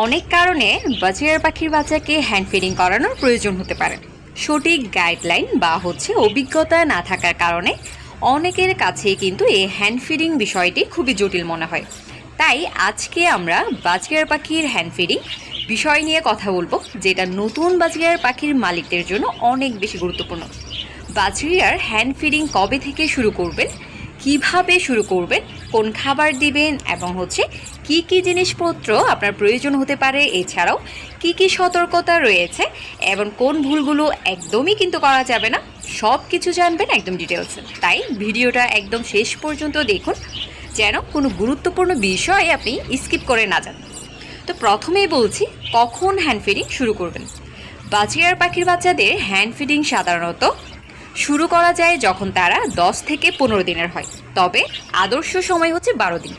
অনেক কারণে বাজিয়ার পাখির বাচ্চাকে হ্যান্ড ফিডিং করানোর প্রয়োজন হতে পারে। সঠিক গাইডলাইন বা হচ্ছে অভিজ্ঞতা না থাকার কারণে অনেকের কাছেই কিন্তু এই হ্যান্ড ফিডিং বিষয়টি খুবই জটিল মনে হয়। তাই আজকে আমরা বাজিয়ার পাখির হ্যান্ড ফিডিং বিষয় নিয়ে কথা বলব, যেটা নতুন বাজিয়ার পাখির মালিকদের জন্য অনেক বেশি গুরুত্বপূর্ণ। বাজরিয়ার হ্যান্ড ফিডিং কবে থেকে শুরু করবেন, কীভাবে শুরু করবেন, কোন খাবার দিবেন এবং হচ্ছে কি কি জিনিসপত্র আপনার প্রয়োজন হতে পারে? এছাড়াও কি কি সতর্কতা রয়েছে? এবং কোন ভুলগুলো একদমই কিন্তু করা যাবে না? সব কিছু জানবেন একদম ডিটেলসে তাই ভিডিওটা একদম শেষ পর্যন্ত দেখুন। যেন কোনো গুরুত্বপূর্ণ বিষয় আপনি স্কিপ করে না যান। তো প্রথমেই বলছি, কখন হ্যান্ড ফিডিং শুরু করবেন? বাজিয়ার পাখির বাচ্চাদের হ্যান্ড ফিডিং সাধারণত শুরু করা যায় যখন তারা দশ থেকে পনেরো দিনের হয়। তবে আদর্শ সময় হচ্ছে বারো দিন।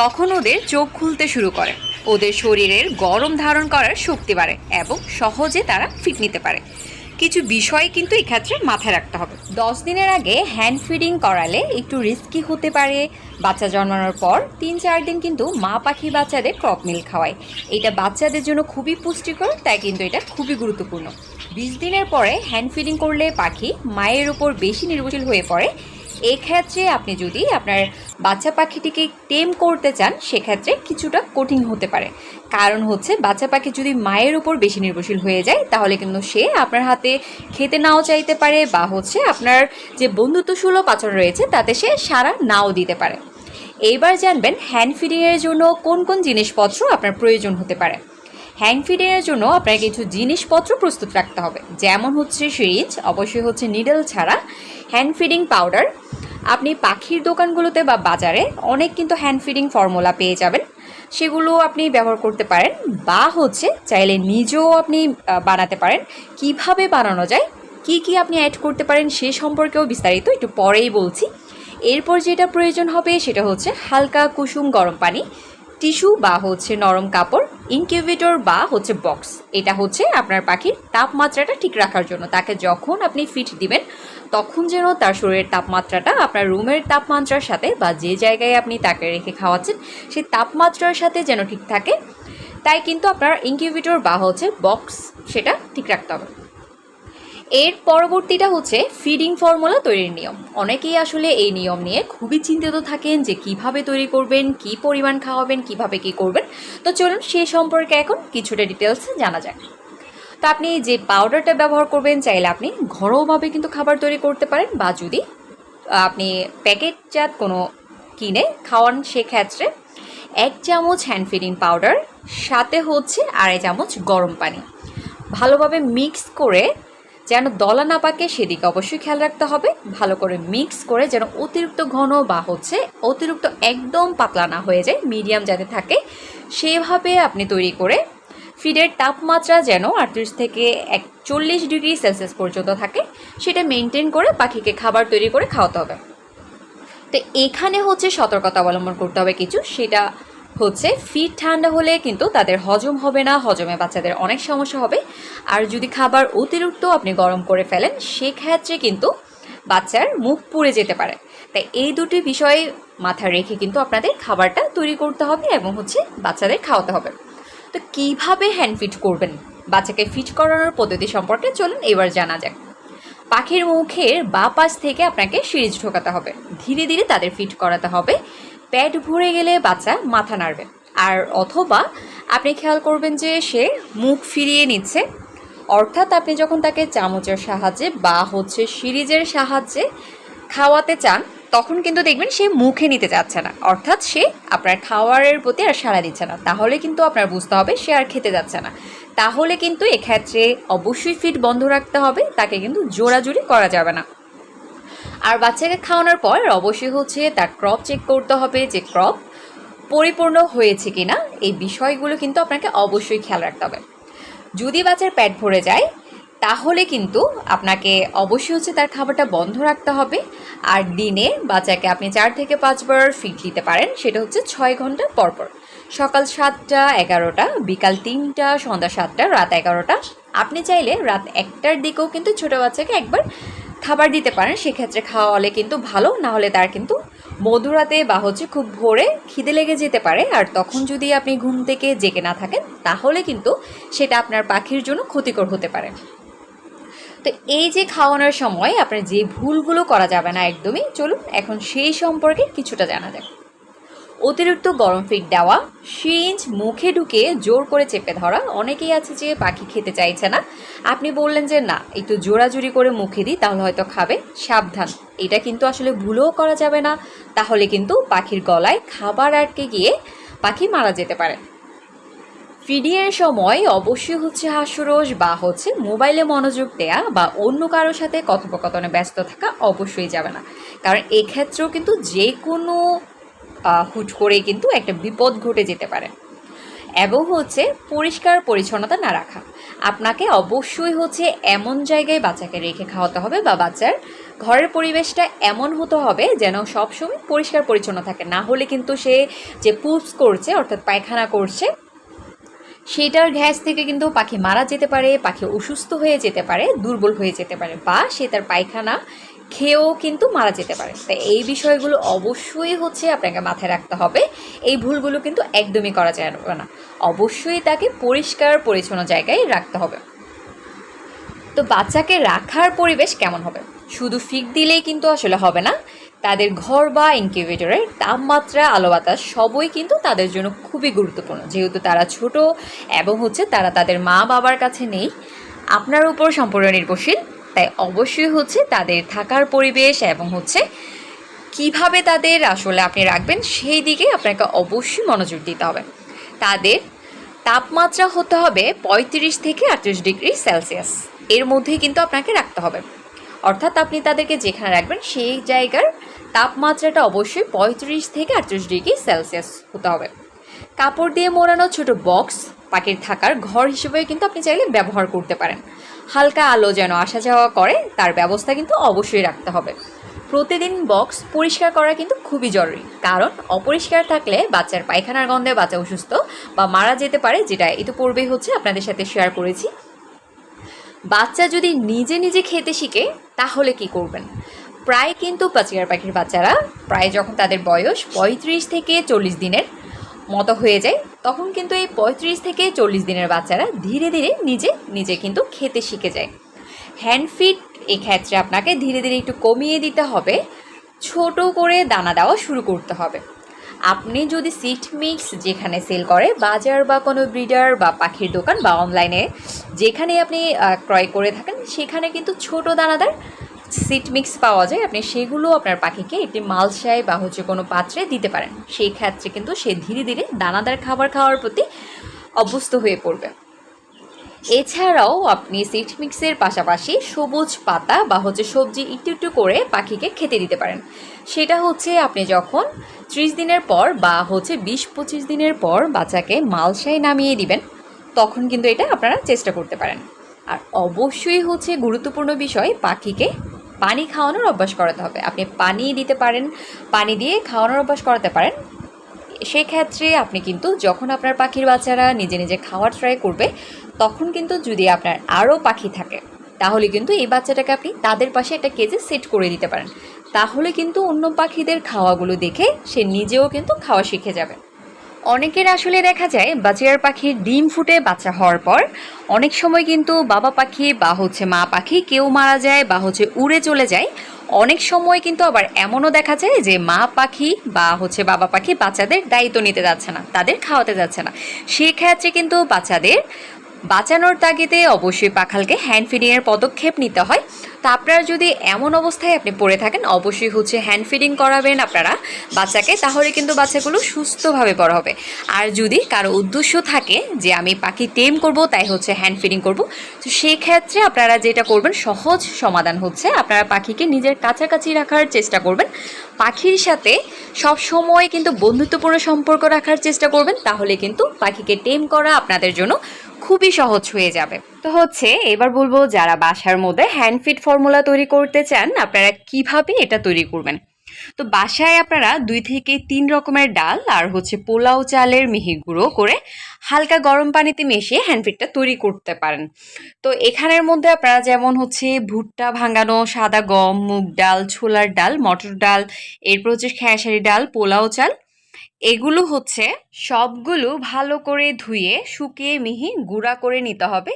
তখন ওদের চোখ খুলতে শুরু করে। ওদের শরীরের গরম ধারণ করার শক্তি বাড়ে এবং সহজে তারা ফিট নিতে পারে। কিছু বিষয় কিন্তু এক্ষেত্রে মাথায় রাখতে হবে। দশ দিনের আগে হ্যান্ড ফিডিং করালে একটু রিস্কি হতে পারে। বাচ্চা জন্মানোর পর তিন চার দিন কিন্তু মা পাখি বাচ্চাদের ক্রপ মিল্ক খাওয়ায়। এটা বাচ্চাদের জন্য খুবই পুষ্টিকর, তাই কিন্তু এটা খুবই গুরুত্বপূর্ণ। বিশ দিনের পরে হ্যান্ড ফিডিং করলে পাখি মায়ের উপর বেশি নির্ভরশীল হয়ে পড়ে এক্ষেত্রে আপনি যদি আপনার বাচ্চা পাখিটিকে টেম করতে চান, সেক্ষেত্রে কিছুটা কঠিন হতে পারে। কারণ হচ্ছে, বাচ্চা পাখি যদি মায়ের উপর বেশি নির্ভরশীল হয়ে যায়, তাহলে কিন্তু সে আপনার হাতে খেতে নাও চাইতে পারে বা হচ্ছে আপনার যে বন্ধুত্বসুলভ আচরণ রয়েছে, তাতে সে সারা নাও দিতে পারে। এইবার জানবেন, হ্যান্ড ফিডিংয়ের জন্য কোন কোন জিনিসপত্র আপনার প্রয়োজন হতে পারে। হ্যান্ড ফিডিংয়ের জন্য আপনার কিছু জিনিসপত্র প্রস্তুত রাখতে হবে। যেমন হচ্ছে সিরিঞ্জ অবশ্যই হচ্ছে নিডল ছাড়া। হ্যান্ড ফিডিং পাউডার আপনি পাখির দোকানগুলোতে বা বাজারে অনেক কিন্তু হ্যান্ড ফিডিং ফর্মুলা পেয়ে যাবেন। সেগুলো আপনি ব্যবহার করতে পারেন বা হচ্ছে চাইলে নিজেও আপনি বানাতে পারেন। কীভাবে বানানো যায়, কি কি আপনি অ্যাড করতে পারেন সে সম্পর্কেও বিস্তারিত একটু পরেই বলছি। এরপর যেটা প্রয়োজন হবে সেটা হচ্ছে হালকা কুসুম গরম পানি টিস্যু বা হচ্ছে নরম কাপড়, ইনকিউবেটর বা হচ্ছে বক্স। এটা হচ্ছে আপনার পাখির তাপমাত্রাটা ঠিক রাখার জন্য। তাকে যখন আপনি ফিট দিবেন, তখন যেন তার শরীরের তাপমাত্রাটা আপনার রুমের তাপমাত্রার সাথে বা যে জায়গায় আপনি তাকে রেখে খাওয়াচ্ছেন, সেই তাপমাত্রার সাথে যেন ঠিক থাকে। তাই কিন্তু আপনার ইনকিউবেটর বা হচ্ছে বক্স, সেটা ঠিক রাখতে হবে। এর পরবর্তীটা হচ্ছে ফিডিং ফর্মুলা তৈরির নিয়ম। অনেকেই আসলে এই নিয়ম নিয়ে খুবই চিন্তিত থাকেন যে কীভাবে তৈরি করবেন, কি পরিমাণ খাওয়াবেন, কীভাবে কি করবেন। তো চলুন সে সম্পর্কে এখন কিছুটা ডিটেলস জানা যাক। তো আপনি যে পাউডারটা ব্যবহার করবেন, চাইলে আপনি ঘরোয়াভাবে কিন্তু খাবার তৈরি করতে পারেন বা যদি আপনি প্যাকেটজাত কোনো কিনে খাওয়ান সেক্ষেত্রে এক চামচ হ্যান্ড ফিডিং পাউডার সাথে হচ্ছে আড়াই চামচ গরম পানি। ভালোভাবে মিক্স করে যেন দলা না পাকে, সেদিকে অবশ্যই খেয়াল রাখতে হবে। ভালো করে মিক্স করে যেন অতিরিক্ত ঘন বা হচ্ছে অতিরিক্ত একদম পাতলা না হয়ে যায় মিডিয়াম যাতে থাকে, সেভাবে আপনি তৈরি করে ফিডের তাপমাত্রা যেন আটত্রিশ থেকে একচল্লিশ ডিগ্রি সেলসিয়াস পর্যন্ত থাকে, সেটা মেনটেন করে পাখিকে খাবার তৈরি করে খাওয়াতে হবে। তো এখানে হচ্ছে সতর্কতা অবলম্বন করতে হবে কিছু, সেটা হচ্ছে, ফিট ঠান্ডা হলে কিন্তু তাদের হজম হবে না, হজমে বাচ্চাদের অনেক সমস্যা হবে। আর যদি খাবার অতিরিক্ত আপনি গরম করে ফেলেন, সেক্ষেত্রে কিন্তু বাচ্চার মুখ পুড়ে যেতে পারে। তাই এই দুটি বিষয় মাথায় রেখে কিন্তু আপনাদের খাবারটা তৈরি করতে হবে এবং হচ্ছে বাচ্চাদের খাওয়াতে হবে। তো কীভাবে হ্যান্ড ফিট করবেন? বাচ্চাকে ফিট করানোর পদ্ধতি সম্পর্কে চলুন এবার জানা যাক। পাখির মুখের বা পাশ থেকে আপনাকে সিরিজ ঢোকাতে হবে। ধীরে ধীরে তাদের ফিট করাতে হবে। পেট ভরে গেলে বাচ্চা মাথা নাড়বে। আর অথবা আপনি খেয়াল করবেন যে সে মুখ ফিরিয়ে নিচ্ছে। অর্থাৎ আপনি যখন তাকে চামচের সাহায্যে বা হচ্ছে সিরিজের সাহায্যে খাওয়াতে চান, তখন কিন্তু দেখবেন সে মুখে নিতে যাচ্ছে না। অর্থাৎ সে আপনার খাওয়ারের প্রতি আর সাড়া দিচ্ছে না। তাহলে কিন্তু আপনার বুঝতে হবে সে আর খেতে যাচ্ছে না। তাহলে কিন্তু এক্ষেত্রে অবশ্যই ফিট বন্ধ রাখতে হবে। তাকে কিন্তু জোরাজুরি করা যাবে না। আর বাচ্চাকে খাওয়ানোর পর অবশ্যই হচ্ছে তার ক্রপ চেক করতে হবে যে ক্রপ পরিপূর্ণ হয়েছে কিনা। এই বিষয়গুলো কিন্তু আপনাকে অবশ্যই খেয়াল রাখতে হবে। যদি বাচ্চার পেট ভরে যায়, তাহলে কিন্তু আপনাকে অবশ্যই হচ্ছে তার খাবারটা বন্ধ রাখতে হবে। আর দিনে বাচ্চাকে আপনি চার থেকে পাঁচবার ফিট দিতে পারেন, সেটা হচ্ছে ছয় ঘণ্টা পর পর। সকাল সাতটা, এগারোটা, বিকাল তিনটা, সন্ধ্যা সাতটা, রাত এগারোটা। আপনি চাইলে রাত একটার দিকেও কিন্তু ছোটো বাচ্চাকে একবার খাবার দিতে পারেন, সেক্ষেত্রে খাওয়ালে কিন্তু ভালো, না হলে তার কিন্তু মধুরাতে বা হচ্ছে খুব ভোরে খিদে লেগে যেতে পারে। আর তখন যদি আপনি ঘুম থেকে জেগে না থাকেন, তাহলে কিন্তু সেটা আপনার পাখির জন্য ক্ষতিকর হতে পারে। তো এই যে খাওয়ানোর সময় আপনার যে ভুলগুলো করা যাবে না একদমই, চলুন এখন সেই সম্পর্কে কিছুটা জানা যাক। অতিরিক্ত গরম ফিট দেওয়া সিঞ্জ মুখে ঢুকে জোর করে চেপে ধরা, অনেকেই আছে যে পাখি খেতে চাইছে না। আপনি বললেন যে, না, একটু জোরাজুরি করে মুখে দিই, তাহলে হয়তো খাবে। সাবধান, এটা কিন্তু আসলে ভুলও করা যাবে না। তাহলে কিন্তু পাখির গলায় খাবার আটকে গিয়ে পাখি মারা যেতে পারে। ফিডিংয়ের সময় অবশ্যই হচ্ছে হাস্যরস বা হচ্ছে মোবাইলে মনোযোগ দেয়া বা অন্য কারোর সাথে কথোপকথনে ব্যস্ত থাকা অবশ্যই যাবে না। কারণ এক্ষেত্রেও কিন্তু যে কোনো হুট করে কিন্তু একটা বিপদ ঘটে যেতে পারে। এবং হচ্ছে পরিষ্কার পরিচ্ছন্নতা না রাখা। আপনাকে অবশ্যই হচ্ছে এমন জায়গায় বাচ্চাকে রেখে খাওয়াতে হবে বা বাচ্চার ঘরের পরিবেশটা এমন হতে হবে যেন সবসময় পরিষ্কার পরিচ্ছন্ন থাকে। না হলে কিন্তু সে যে পুপস করছে, অর্থাৎ পায়খানা করছে, সেটার গ্যাস থেকে কিন্তু পাখি মারা যেতে পারে, পাখি অসুস্থ হয়ে যেতে পারে, দুর্বল হয়ে যেতে পারে, বা সে তার পায়খানা খেয়েও কিন্তু মারা যেতে পারে। তাই এই বিষয়গুলো অবশ্যই হচ্ছে আপনাকে মাথায় রাখতে হবে। এই ভুলগুলো কিন্তু একদমই করা যাবে না। অবশ্যই তাকে পরিষ্কার, পরিচ্ছন্ন জায়গায় রাখতে হবে। তো বাচ্চাকে রাখার পরিবেশ কেমন হবে? শুধু ফিক দিলেই কিন্তু আসলে হবে না। তাদের ঘর বা ইনকিউবেটরের তাপমাত্রা আলো বাতাস সবই কিন্তু তাদের জন্য খুবই গুরুত্বপূর্ণ। যেহেতু তারা ছোট এবং হচ্ছে তারা তাদের মা বাবার কাছে নেই, আপনার উপর সম্পূর্ণ নির্ভরশীল। তাই অবশ্যই হচ্ছে তাদের থাকার পরিবেশ এবং হচ্ছে কীভাবে তাদের আসলে আপনি রাখবেন, সেই দিকে আপনাকে অবশ্যই মনোযোগ দিতে হবে। তাদের তাপমাত্রা হতে হবে পঁয়ত্রিশ থেকে আটত্রিশ ডিগ্রি সেলসিয়াস। এর মধ্যেই কিন্তু আপনাকে রাখতে হবে। অর্থাৎ আপনি তাদেরকে যেখানে রাখবেন, সেই জায়গার তাপমাত্রাটা অবশ্যই পঁয়ত্রিশ থেকে আটত্রিশ ডিগ্রি সেলসিয়াস হতে হবে। কাপড় দিয়ে মোড়ানো ছোট বক্স, পাখির থাকার ঘর হিসেবে কিন্তু আপনি চাইলে ব্যবহার করতে পারেন। হালকা আলো যেন আসা যাওয়া করে, তার ব্যবস্থা কিন্তু অবশ্যই রাখতে হবে। প্রতিদিন বক্স পরিষ্কার করা কিন্তু খুবই জরুরি। কারণ অপরিষ্কার থাকলে বাচ্চার পায়খানার গন্ধে বাচ্চা অসুস্থ বা মারা যেতে পারে, যেটা ইতিপূর্বেই হচ্ছে, আপনাদের সাথে শেয়ার করেছি। বাচ্চা যদি নিজে নিজে খেতে শিখে, তাহলে কি করবেন? প্রায় কিন্তু পাচিয়ার পাখির বাচ্চারা, প্রায় যখন তাদের বয়স পঁয়ত্রিশ থেকে চল্লিশ দিনের মতো হয়ে যায়, তখন কিন্তু এই পঁয়ত্রিশ থেকে চল্লিশ দিনের বাচ্চারা ধীরে ধীরে নিজে নিজে কিন্তু খেতে শিখে যায়। হ্যান্ড ফিট এক্ষেত্রে আপনাকে ধীরে ধীরে একটু কমিয়ে দিতে হবে, ছোট করে দানা দেওয়া শুরু করতে হবে। আপনি যদি সিট মিক্স যেখানে সেল করে, বাজার বা কোনো ব্রিডার বা পাখির দোকান বা অনলাইনে যেখানে আপনি ক্রয় করে থাকেন, সেখানে কিন্তু ছোট দানাদার সিট মিক্স পাওয়া যায়, আপনি সেগুলো আপনার পাখিকে একটি মালসায় বা হচ্ছে কোনো পাত্রে দিতে পারেন। সেই ক্ষেত্রে কিন্তু সে ধীরে ধীরে দানাদার খাবার খাওয়ার প্রতি অভ্যস্ত হয়ে পড়বে। এছাড়াও আপনি সিট মিক্সের পাশাপাশি সবুজ পাতা বা হচ্ছে সবজি একটু একটু করে পাখিকে খেতে দিতে পারেন। সেটা হচ্ছে আপনি যখন ত্রিশ দিনের পর বা হচ্ছে বিশ পঁচিশ দিনের পর বাচ্চাকে মালসায় নামিয়ে দিবেন, তখন কিন্তু এটা আপনারা চেষ্টা করতে পারেন। আর অবশ্যই হচ্ছে গুরুত্বপূর্ণ বিষয়, পাখিকে পানি খাওয়ানোর অভ্যাস করাতে হবে। আপনি পানি দিতে পারেন, পানি দিয়ে খাওয়ানোর অভ্যাস করাতে পারেন। সেক্ষেত্রে আপনি কিন্তু যখন আপনার পাখির বাচ্চারা নিজে নিজে খাওয়ার ট্রাই করবে, তখন কিন্তু যদি আপনার আরও পাখি থাকে, তাহলে কিন্তু এই বাচ্চাটাকে আপনি তাদের পাশে একটা কেজে সেট করে দিতে পারেন। তাহলে কিন্তু অন্য পাখিদের খাওয়াগুলো দেখে সে নিজেও কিন্তু খাওয়া শিখে যাবে। অনেকের আসলে দেখা যায় বাচিয়ার পাখির ডিম ফুটে বাচ্চা হওয়ার পর, অনেক সময় কিন্তু বাবা পাখি বা হচ্ছে মা পাখি কেউ মারা যায় বা হচ্ছে উড়ে চলে যায়। অনেক সময় কিন্তু আবার এমনও দেখা যায় যে মা পাখি বা হচ্ছে বাবা পাখি বাচ্চাদের দায়িত্ব নিতে যাচ্ছে না, তাদের খাওয়াতে যাচ্ছে না। সেক্ষেত্রে কিন্তু বাচ্চাদের বাঁচানোর তাগিদে অবশ্যই পাখালকে হ্যান্ড ফিডিংয়ের পদক্ষেপ নিতে হয়। তা আপনারা যদি এমন অবস্থায় আপনি পড়ে থাকেন, অবশ্যই হচ্ছে হ্যান্ড ফিডিং করাবেন আপনারা বাচ্চাকে, তাহলে কিন্তু বাচ্চাগুলো সুস্থভাবে বড় হবে। আর যদি কারও উদ্দেশ্য থাকে যে আমি পাখি টেম করব, তাই হচ্ছে হ্যান্ড ফিডিং করব। তো সেক্ষেত্রে আপনারা যেটা করবেন, সহজ সমাধান হচ্ছে আপনারা পাখিকে নিজের কাছাকাছি রাখার চেষ্টা করবেন। পাখির সাথে সব সময় কিন্তু বন্ধুত্বপূর্ণ সম্পর্ক রাখার চেষ্টা করবেন, তাহলে কিন্তু পাখিকে টেম করা আপনাদের জন্য খুবই সহজ হয়ে যাবে। তো হচ্ছে, এবার বলব যারা বাসার মধ্যে হ্যান্ড ফিট ফর্মুলা তৈরি করতে চান, আপনারা কীভাবে এটা তৈরি করবেন? তো বাসায় আপনারা দুই থেকে তিন রকমের ডাল আর হচ্ছে পোলাও চালের মিহি গুঁড়ো করে হালকা গরম পানিতে মিশিয়ে হ্যান্ডফিটটা তৈরি করতে পারেন। তো এখানের মধ্যে আপনারা যেমন হচ্ছে ভুট্টা ভাঙানো, সাদা গম, মুগ ডাল, ছোলার ডাল, মটর ডাল, এরপর হচ্ছে খেসারি ডাল, পোলাও চাল এগুলো হচ্ছে সবগুলো ভালো করে ধুয়ে, শুকিয়ে, মিহি, গুঁড়া করে নিতে হবে।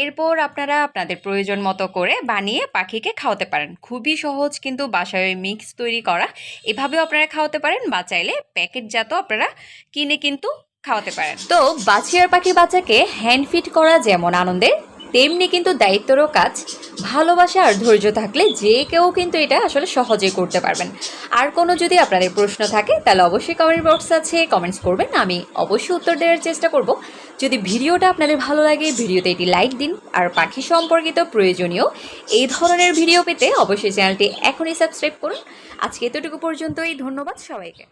এরপর আপনারা আপনাদের প্রয়োজন মতো করে বানিয়ে পাখিকে খাওয়াতে পারেন। খুবই সহজ কিন্তু বাসায় মিক্স তৈরি করা। এভাবেও আপনারা খাওয়াতে পারেন, বা চাইলে প্যাকেটজাত আপনারা কিনে কিন্তু খাওয়াতে পারেন। তো বাছিয়ার পাখি বাচ্চাকে হ্যান্ড ফিট করা যেমন আনন্দের তেমনি কিন্তু দায়িত্বরও কাজ। ভালোবাসা আর ধৈর্য থাকলে যে কেউ কিন্তু এটা আসলে সহজেই করতে পারবেন। আর কোনো যদি আপনাদের প্রশ্ন থাকে, তাহলে অবশ্যই কমেন্ট বক্স আছে, কমেন্টস করবেন। আমি অবশ্যই উত্তর দেওয়ার চেষ্টা করব। যদি ভিডিওটা আপনাদের ভালো লাগে, ভিডিওতে এটি লাইক দিন। আর পাখি সম্পর্কিত প্রয়োজনীয় এই ধরনের ভিডিও পেতে অবশ্যই চ্যানেলটি এখনই সাবস্ক্রাইব করুন। আজকে এতটুকু পর্যন্তই, ধন্যবাদ সবাইকে।